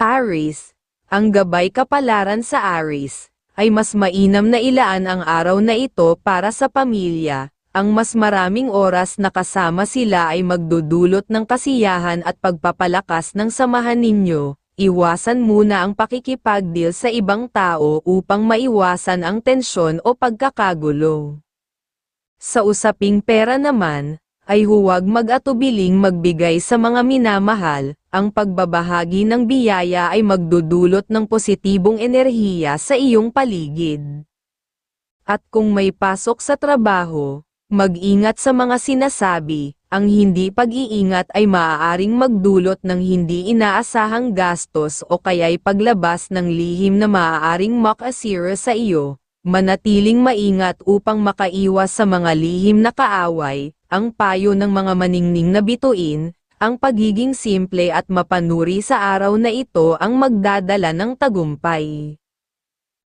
Aris, ang gabay kapalaran sa Aris, ay mas mainam na ilaan ang araw na ito para sa pamilya, ang mas maraming oras na kasama sila ay magdudulot ng kasiyahan at pagpapalakas ng samahan ninyo. Iwasan muna ang pakikipagdeal sa ibang tao upang maiwasan ang tensyon o pagkakagulo. Sa usaping pera naman, ay huwag mag-atubiling magbigay sa mga minamahal, ang pagbabahagi ng biyaya ay magdudulot ng positibong enerhiya sa iyong paligid. At kung may pasok sa trabaho, mag-ingat sa mga sinasabi, ang hindi pag-iingat ay maaaring magdulot ng hindi inaasahang gastos o kaya'y paglabas ng lihim na maaaring makasira sa iyo. Manatiling maingat upang makaiwas sa mga lihim na kaaway, ang payo ng mga maningning na bituin, ang pagiging simple at mapanuri sa araw na ito ang magdadala ng tagumpay.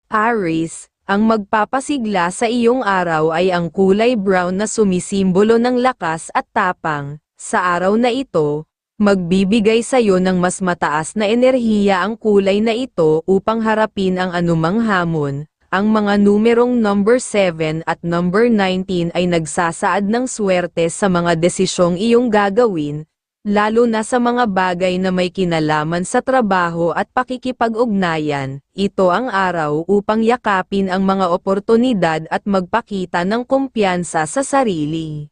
Aries, ang magpapasigla sa iyong araw ay ang kulay brown na sumisimbolo ng lakas at tapang. Sa araw na ito, magbibigay sa iyo ng mas mataas na enerhiya ang kulay na ito upang harapin ang anumang hamon. Ang mga numerong number 7 at number 19 ay nagsasaad ng swerte sa mga desisyong iyong gagawin, lalo na sa mga bagay na may kinalaman sa trabaho at pakikipag-ugnayan. Ito ang araw upang yakapin ang mga oportunidad at magpakita ng kumpiyansa sa sarili.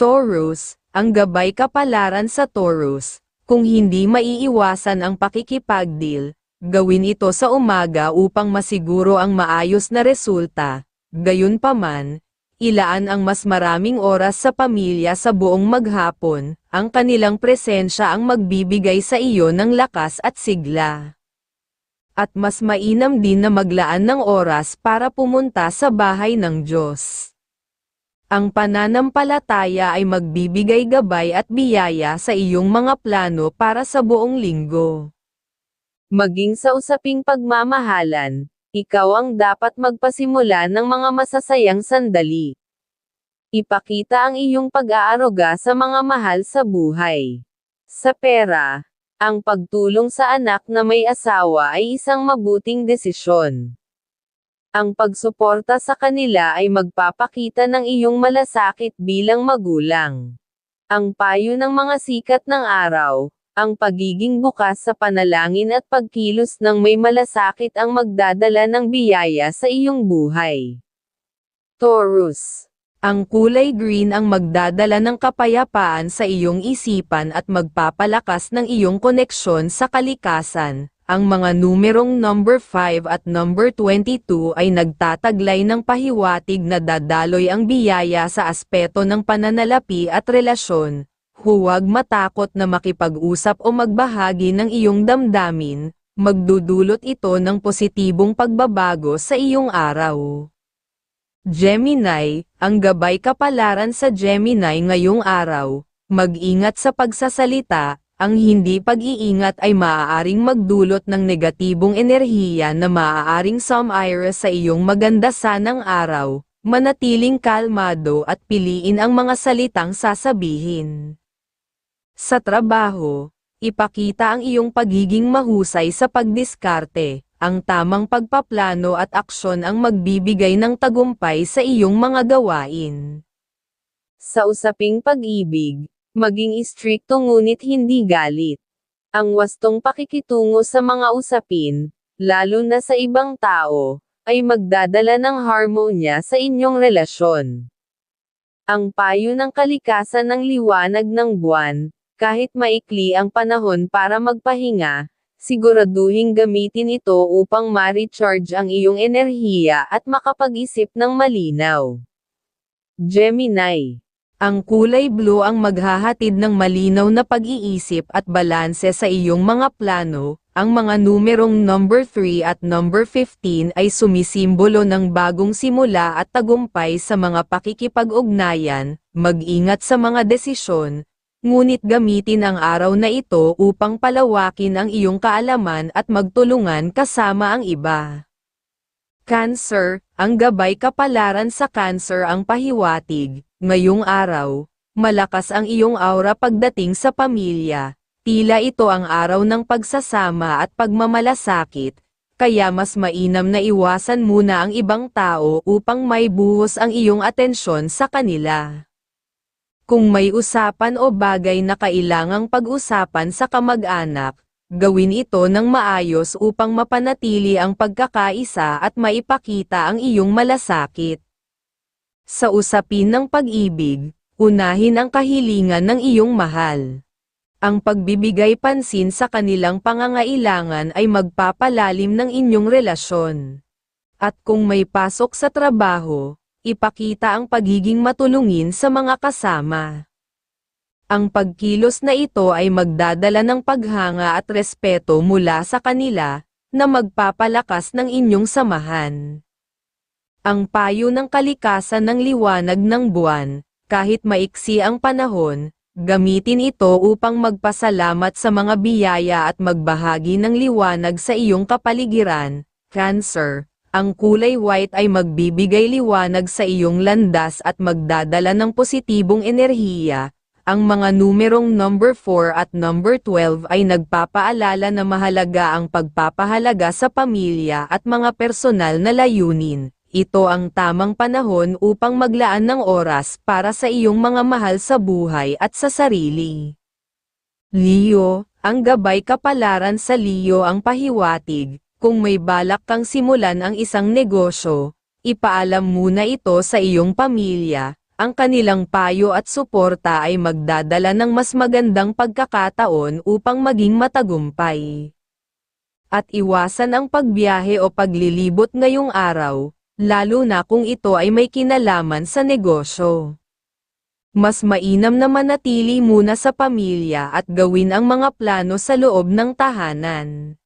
Taurus, ang gabay kapalaran sa Taurus, kung hindi maiiwasan ang pakikipagdeal, Gawin ito sa umaga upang masiguro ang maayos na resulta. Gayunpaman, ilaan ang mas maraming oras sa pamilya sa buong maghapon, ang kanilang presensya ang magbibigay sa iyo ng lakas at sigla. At mas mainam din na maglaan ng oras para pumunta sa bahay ng Diyos. Ang pananampalataya ay magbibigay gabay at biyaya sa iyong mga plano para sa buong linggo. Maging sa usaping pagmamahalan, ikaw ang dapat magpasimula ng mga masasayang sandali. Ipakita ang iyong pag-aaruga sa mga mahal sa buhay. Sa pera, ang pagtulong sa anak na may asawa ay isang mabuting desisyon. Ang pagsuporta sa kanila ay magpapakita ng iyong malasakit bilang magulang. Ang payo ng mga sikat ng araw, ang pagiging bukas sa panalangin at pagkilos ng may malasakit ang magdadala ng biyaya sa iyong buhay. Taurus. Ang kulay green ang magdadala ng kapayapaan sa iyong isipan at magpapalakas ng iyong koneksyon sa kalikasan. Ang mga numerong number 5 at number 22 ay nagtataglay ng pahiwatig na dadaloy ang biyaya sa aspeto ng pananalapi at relasyon, Huwag matakot na makipag-usap o magbahagi ng iyong damdamin, magdudulot ito ng positibong pagbabago sa iyong araw. Gemini, ang gabay kapalaran sa Gemini ngayong araw, mag-ingat sa pagsasalita, ang hindi pag-iingat ay maaaring magdulot ng negatibong enerhiya na maaaring sumira sa iyong maganda sanang araw, manatiling kalmado at piliin ang mga salitang sasabihin. Sa trabaho, ipakita ang iyong pagiging mahusay sa pagdiskarte, ang tamang pagpaplano at aksyon ang magbibigay ng tagumpay sa iyong mga gawain. Sa usaping pag-ibig, maging istrikto ngunit hindi galit. Ang wastong pakikitungo sa mga usapin, lalo na sa ibang tao, ay magdadala ng harmonya sa inyong relasyon. Ang payo ng kalikasan ng liwanag ng buwan, kahit maikli ang panahon para magpahinga, siguraduhing gamitin ito upang ma-recharge ang iyong enerhiya at makapag-isip ng malinaw. Gemini ang kulay blue ang maghahatid ng malinaw na pag-iisip at balanse sa iyong mga plano, ang mga numerong number 3 at number 15 ay sumisimbolo ng bagong simula at tagumpay sa mga pakikipag-ugnayan, mag-ingat sa mga desisyon, ngunit gamitin ang araw na ito upang palawakin ang iyong kaalaman at magtulungan kasama ang iba. Cancer, ang gabay kapalaran sa Cancer ang pahiwatig, ngayong araw, malakas ang iyong aura pagdating sa pamilya, Tila ito ang araw ng pagsasama at pagmamalasakit, kaya mas mainam na iwasan muna ang ibang tao upang may buhos ang iyong atensyon sa kanila. Kung may usapan o bagay na kailangang pag-usapan sa kamag-anak, gawin ito ng maayos upang mapanatili ang pagkakaisa at maipakita ang iyong malasakit. Sa usapin ng pag-ibig, unahin ang kahilingan ng iyong mahal. Ang pagbibigay pansin sa kanilang pangangailangan ay magpapalalim ng inyong relasyon. At kung may pasok sa trabaho, ipakita ang pagiging matulungin sa mga kasama. Ang pagkilos na ito ay magdadala ng paghanga at respeto mula sa kanila, na magpapalakas ng inyong samahan. Ang payo ng kalikasan ng liwanag ng buwan, kahit maiksi ang panahon, gamitin ito upang magpasalamat sa mga biyaya at magbahagi ng liwanag sa iyong kapaligiran. Cancer, ang kulay white ay magbibigay liwanag sa iyong landas at magdadala ng positibong enerhiya. Ang mga numerong number 4 at number 12 ay nagpapaalala na mahalaga ang pagpapahalaga sa pamilya at mga personal na layunin. Ito ang tamang panahon upang maglaan ng oras para sa iyong mga mahal sa buhay at sa sarili. Leo, ang gabay kapalaran sa Leo ang pahiwatig, kung may balak kang simulan ang isang negosyo, ipaalam muna ito sa iyong pamilya, ang kanilang payo at suporta ay magdadala ng mas magandang pagkakataon upang maging matagumpay. At iwasan ang pagbiyahe o paglilibot ngayong araw, lalo na kung ito ay may kinalaman sa negosyo. Mas mainam na manatili muna sa pamilya at gawin ang mga plano sa loob ng tahanan.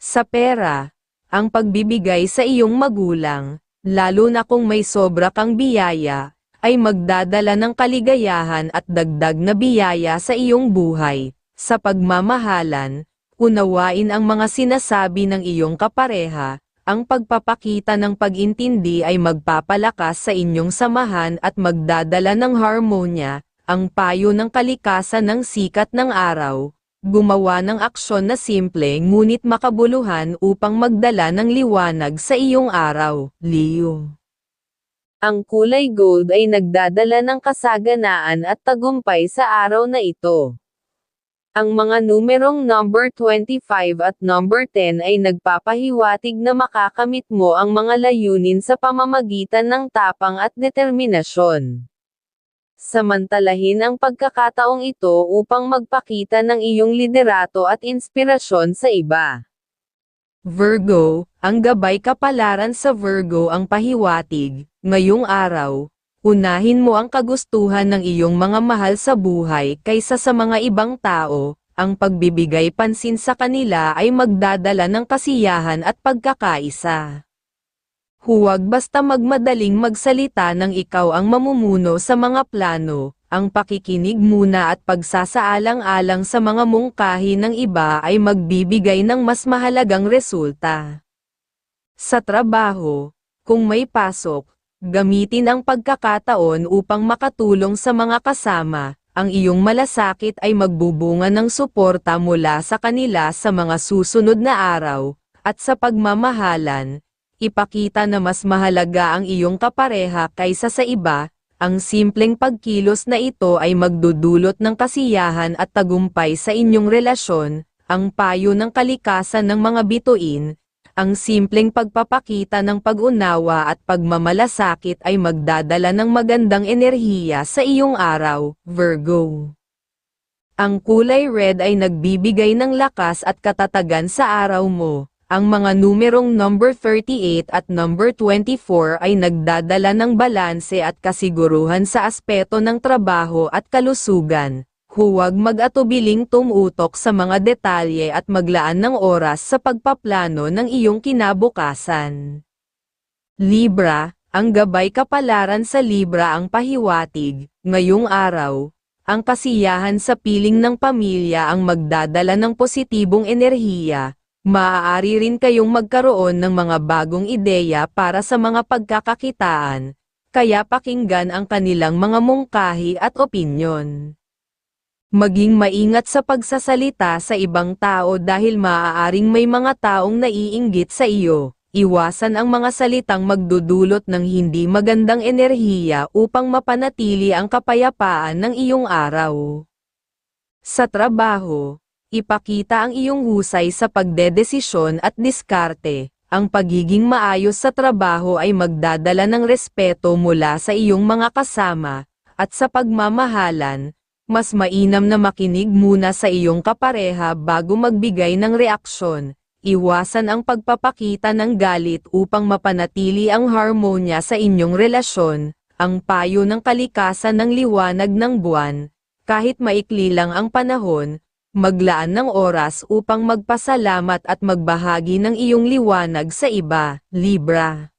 Sa pera, ang pagbibigay sa iyong magulang, lalo na kung may sobra kang biyaya, ay magdadala ng kaligayahan at dagdag na biyaya sa iyong buhay. Sa pagmamahalan, unawain ang mga sinasabi ng iyong kapareha, ang pagpapakita ng pag-intindi ay magpapalakas sa inyong samahan at magdadala ng harmonya, ang payo ng kalikasan ng sikat ng araw, gumawa ng aksyon na simple ngunit makabuluhan upang magdala ng liwanag sa iyong araw, Leo. Ang kulay gold ay nagdadala ng kasaganaan at tagumpay sa araw na ito. Ang mga numerong number 25 at number 10 ay nagpapahiwatig na makakamit mo ang mga layunin sa pamamagitan ng tapang at determinasyon. Samantalahin ang pagkakataong ito upang magpakita ng iyong liderato at inspirasyon sa iba. Virgo, ang gabay kapalaran sa Virgo ang pahiwatig, ngayong araw, unahin mo ang kagustuhan ng iyong mga mahal sa buhay kaysa sa mga ibang tao, ang pagbibigay pansin sa kanila ay magdadala ng kasiyahan at pagkakaisa. Huwag basta magmadaling magsalita ng ikaw ang mamumuno sa mga plano, ang pakikinig muna at pagsasaalang-alang sa mga mungkahi ng iba ay magbibigay ng mas mahalagang resulta. Sa trabaho, kung may pasok, gamitin ang pagkakataon upang makatulong sa mga kasama, ang iyong malasakit ay magbubunga ng suporta mula sa kanila sa mga susunod na araw, at sa pagmamahalan, ipakita na mas mahalaga ang iyong kapareha kaysa sa iba, ang simpleng pagkilos na ito ay magdudulot ng kasiyahan at tagumpay sa inyong relasyon, ang payo ng kalikasan ng mga bituin, ang simpleng pagpapakita ng pag-unawa at pagmamalasakit ay magdadala ng magandang enerhiya sa iyong araw, Virgo. Ang kulay red ay nagbibigay ng lakas at katatagan sa araw mo. Ang mga numerong number 38 at number 24 ay nagdadala ng balanse at kasiguruhan sa aspeto ng trabaho at kalusugan. Huwag mag-atubiling tumutok sa mga detalye at maglaan ng oras sa pagpaplano ng iyong kinabukasan. Libra, ang gabay kapalaran sa Libra ang pahiwatig, ngayong araw, ang kasiyahan sa piling ng pamilya ang magdadala ng positibong enerhiya, Maaari rin kayong magkaroon ng mga bagong ideya para sa mga pagkakakitaan, kaya pakinggan ang kanilang mga mungkahi at opinyon. Maging maingat sa pagsasalita sa ibang tao dahil maaaring may mga taong naiinggit sa iyo. Iwasan ang mga salitang magdudulot ng hindi magandang enerhiya upang mapanatili ang kapayapaan ng iyong araw. Sa trabaho, ipakita ang iyong husay sa pagdedesisyon at diskarte. Ang pagiging maayos sa trabaho ay magdadala ng respeto mula sa iyong mga kasama, at sa pagmamahalan, mas mainam na makinig muna sa iyong kapareha bago magbigay ng reaksyon. Iwasan ang pagpapakita ng galit upang mapanatili ang harmonya sa inyong relasyon, ang payo ng kalikasan ng liwanag ng buwan. Kahit maikli lang ang panahon, maglaan ng oras upang magpasalamat at magbahagi ng iyong liwanag sa iba, Libra.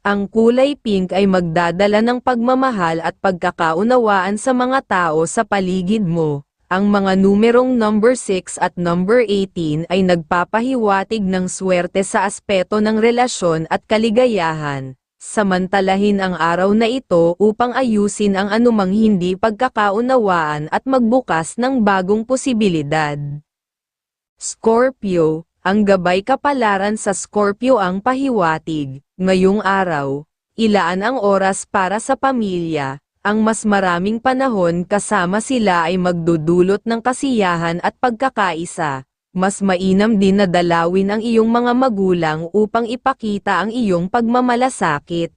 Ang kulay pink ay magdadala ng pagmamahal at pagkakaunawaan sa mga tao sa paligid mo. Ang mga numerong number 6 at number 18 ay nagpapahiwatig ng swerte sa aspeto ng relasyon at kaligayahan. Samantalahin ang araw na ito upang ayusin ang anumang hindi pagkakaunawaan at magbukas ng bagong posibilidad. Scorpio, ang gabay kapalaran sa Scorpio ang pahiwatig. Ngayong araw, ilaan ang oras para sa pamilya, ang mas maraming panahon kasama sila ay magdudulot ng kasiyahan at pagkakaisa. Mas mainam din na dalawin ang iyong mga magulang upang ipakita ang iyong pagmamalasakit.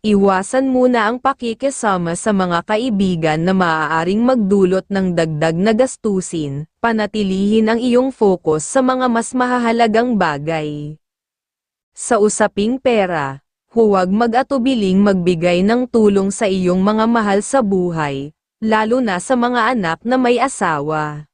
Iwasan muna ang pakikisama sa mga kaibigan na maaaring magdulot ng dagdag na gastusin, panatilihin ang iyong focus sa mga mas mahahalagang bagay. Sa usaping pera, huwag mag-atubiling magbigay ng tulong sa iyong mga mahal sa buhay, lalo na sa mga anak na may asawa.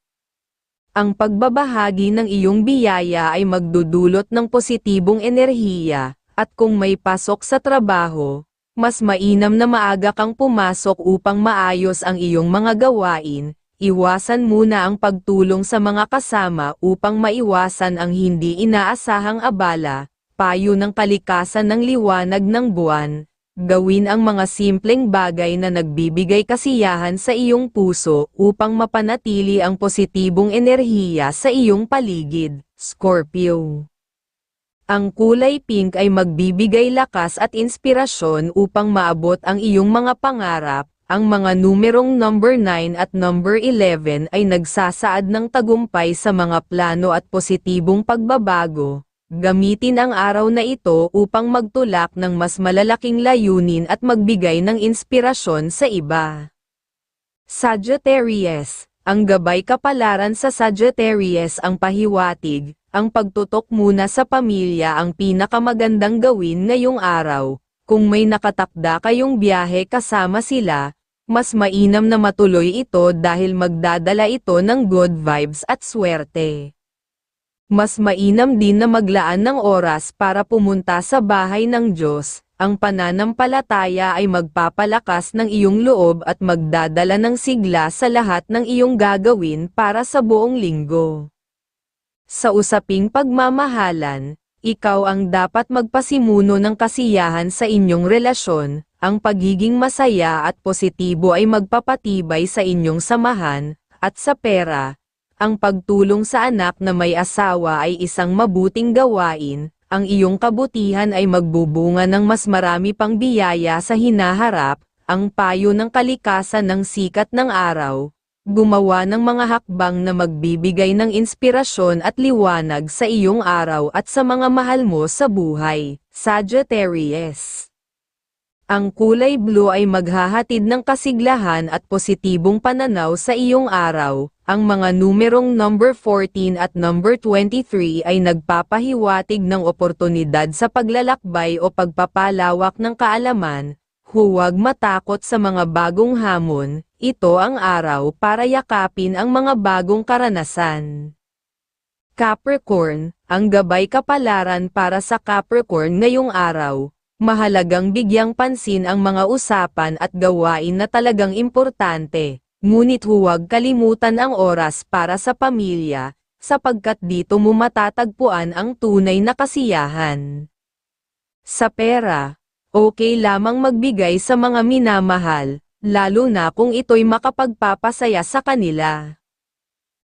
Ang pagbabahagi ng iyong biyaya ay magdudulot ng positibong enerhiya, at kung may pasok sa trabaho, mas mainam na maaga kang pumasok upang maayos ang iyong mga gawain, iwasan muna ang pagtulong sa mga kasama upang maiwasan ang hindi inaasahang abala, payo ng kalikasan ng liwanag ng buwan, gawin ang mga simpleng bagay na nagbibigay kasiyahan sa iyong puso upang mapanatili ang positibong enerhiya sa iyong paligid, Scorpio. Ang kulay pink ay magbibigay lakas at inspirasyon upang maabot ang iyong mga pangarap. Ang mga numerong number 9 at number 11 ay nagsasaad ng tagumpay sa mga plano at positibong pagbabago. Gamitin ang araw na ito upang magtulak ng mas malalaking layunin at magbigay ng inspirasyon sa iba. Sagittarius, ang gabay kapalaran sa Sagittarius ang pahiwatig, ang pagtutok muna sa pamilya ang pinakamagandang gawin ngayong araw. Kung may nakatakda kayong biyahe kasama sila, mas mainam na matuloy ito dahil magdadala ito ng good vibes at swerte. Mas mainam din na maglaan ng oras para pumunta sa bahay ng Diyos, ang pananampalataya ay magpapalakas ng iyong loob at magdadala ng sigla sa lahat ng iyong gagawin para sa buong linggo. Sa usaping pagmamahalan, ikaw ang dapat magpasimuno ng kasiyahan sa inyong relasyon, ang pagiging masaya at positibo ay magpapatibay sa inyong samahan, at sa pera, ang pagtulong sa anak na may asawa ay isang mabuting gawain, ang iyong kabutihan ay magbubunga ng mas marami pang biyaya sa hinaharap, ang payo ng kalikasan ng sikat ng araw, gumawa ng mga hakbang na magbibigay ng inspirasyon at liwanag sa iyong araw at sa mga mahal mo sa buhay, Sagittarius. Ang kulay blue ay maghahatid ng kasiglahan at positibong pananaw sa iyong araw. Ang mga numerong number 14 at number 23 ay nagpapahiwatig ng oportunidad sa paglalakbay o pagpapalawak ng kaalaman. Huwag matakot sa mga bagong hamon, ito ang araw para yakapin ang mga bagong karanasan. Capricorn, ang gabay kapalaran para sa Capricorn ngayong araw, mahalagang bigyang pansin ang mga usapan at gawain na talagang importante, ngunit huwag kalimutan ang oras para sa pamilya, sapagkat dito mo matatagpuan ang tunay na kasiyahan. Sa pera, okay lamang magbigay sa mga minamahal, lalo na kung ito'y makapagpapasaya sa kanila.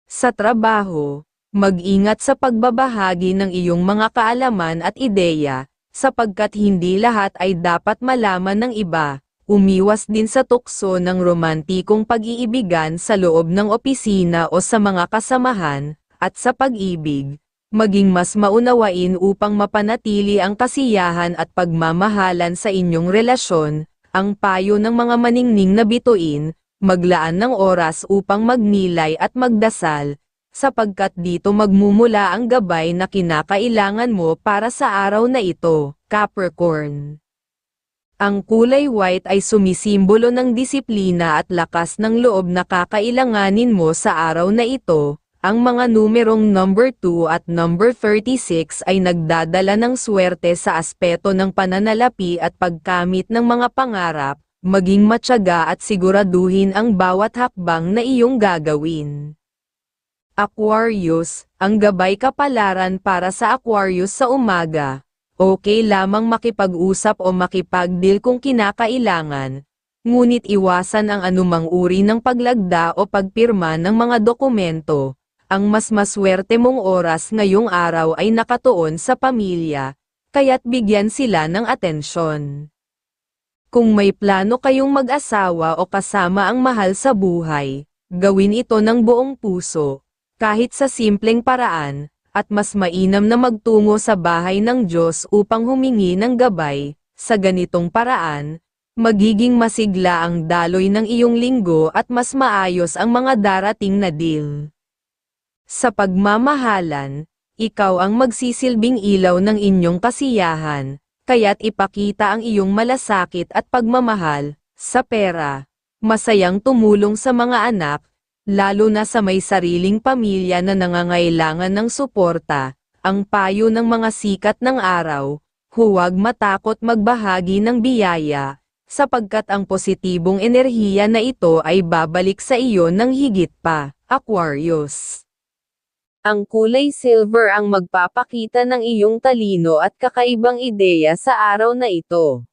Sa trabaho, mag-ingat sa pagbabahagi ng iyong mga kaalaman at ideya, sapagkat hindi lahat ay dapat malaman ng iba. Umiwas din sa tukso ng romantikong pag-iibigan sa loob ng opisina o sa mga kasamahan, at sa pag-ibig, maging mas maunawain upang mapanatili ang kasiyahan at pagmamahalan sa inyong relasyon, ang payo ng mga maningning na bituin, maglaan ng oras upang magnilay at magdasal, sapagkat dito magmumula ang gabay na kinakailangan mo para sa araw na ito, Capricorn. Ang kulay white ay sumisimbolo ng disiplina at lakas ng loob na kakailanganin mo sa araw na ito. Ang mga numerong number 2 at number 36 ay nagdadala ng swerte sa aspeto ng pananalapi at pagkamit ng mga pangarap, maging matyaga at siguraduhin ang bawat hakbang na iyong gagawin. Aquarius, ang gabay kapalaran para sa Aquarius sa umaga. Okay lamang makipag-usap o makipag-deal kung kinakailangan, ngunit iwasan ang anumang uri ng paglagda o pagpirma ng mga dokumento. Ang mas maswerte mong oras ngayong araw ay nakatuon sa pamilya, kaya't bigyan sila ng atensyon. Kung may plano kayong mag-asawa o kasama ang mahal sa buhay, gawin ito ng buong puso, kahit sa simpleng paraan, at mas mainam na magtungo sa bahay ng Diyos upang humingi ng gabay, sa ganitong paraan, magiging masigla ang daloy ng iyong linggo at mas maayos ang mga darating na deal. Sa pagmamahalan, ikaw ang magsisilbing ilaw ng inyong kasiyahan, kaya't ipakita ang iyong malasakit at pagmamahal, sa pera, masayang tumulong sa mga anak, lalo na sa may sariling pamilya na nangangailangan ng suporta, ang payo ng mga sikat ng araw, huwag matakot magbahagi ng biyaya, sapagkat ang positibong enerhiya na ito ay babalik sa iyo ng higit pa, Aquarius. Ang kulay silver ang magpapakita ng iyong talino at kakaibang ideya sa araw na ito.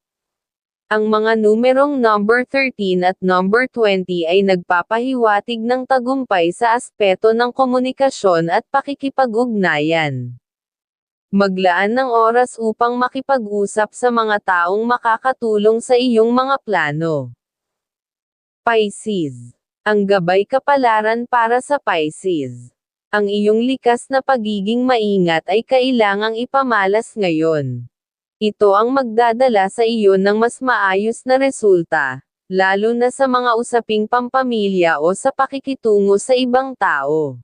Ang mga numerong number 13 at number 20 ay nagpapahiwatig ng tagumpay sa aspeto ng komunikasyon at pakikipag-ugnayan. Maglaan ng oras upang makipag-usap sa mga taong makakatulong sa iyong mga plano. Pisces. Ang gabay kapalaran para sa Pisces. Ang iyong likas na pagiging maingat ay kailangang ipamalas ngayon. Ito ang magdadala sa iyo ng mas maayos na resulta, lalo na sa mga usaping pampamilya o sa pakikitungo sa ibang tao.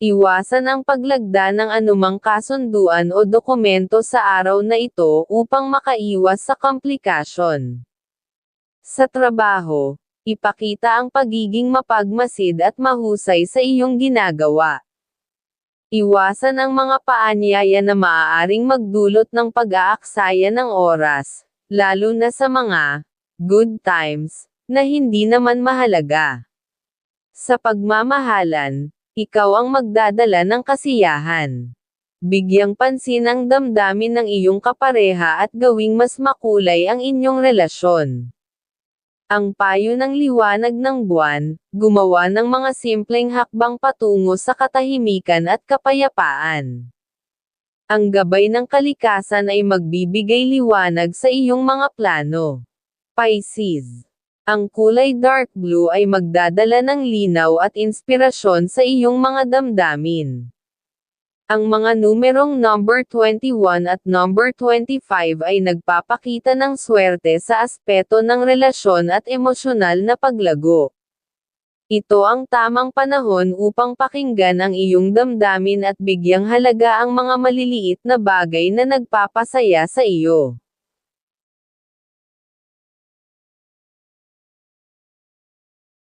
Iwasan ang paglagda ng anumang kasunduan o dokumento sa araw na ito upang makaiwas sa komplikasyon. Sa trabaho, ipakita ang pagiging mapagmasid at mahusay sa iyong ginagawa. Iwasan ang mga paanyaya na maaaring magdulot ng pag-aaksaya ng oras, lalo na sa mga good times na hindi naman mahalaga. Sa pagmamahalan, ikaw ang magdadala ng kasiyahan. Bigyang pansin ang damdamin ng iyong kapareha at gawing mas makulay ang inyong relasyon. Ang payo ng liwanag ng buwan, gumawa ng mga simpleng hakbang patungo sa katahimikan at kapayapaan. Ang gabay ng kalikasan ay magbibigay liwanag sa iyong mga plano. Pisces. Ang kulay dark blue ay magdadala ng linaw at inspirasyon sa iyong mga damdamin. Ang mga numerong number 21 at number 25 ay nagpapakita ng swerte sa aspeto ng relasyon at emosyonal na paglago. Ito ang tamang panahon upang pakinggan ang iyong damdamin at bigyang halaga ang mga maliliit na bagay na nagpapasaya sa iyo.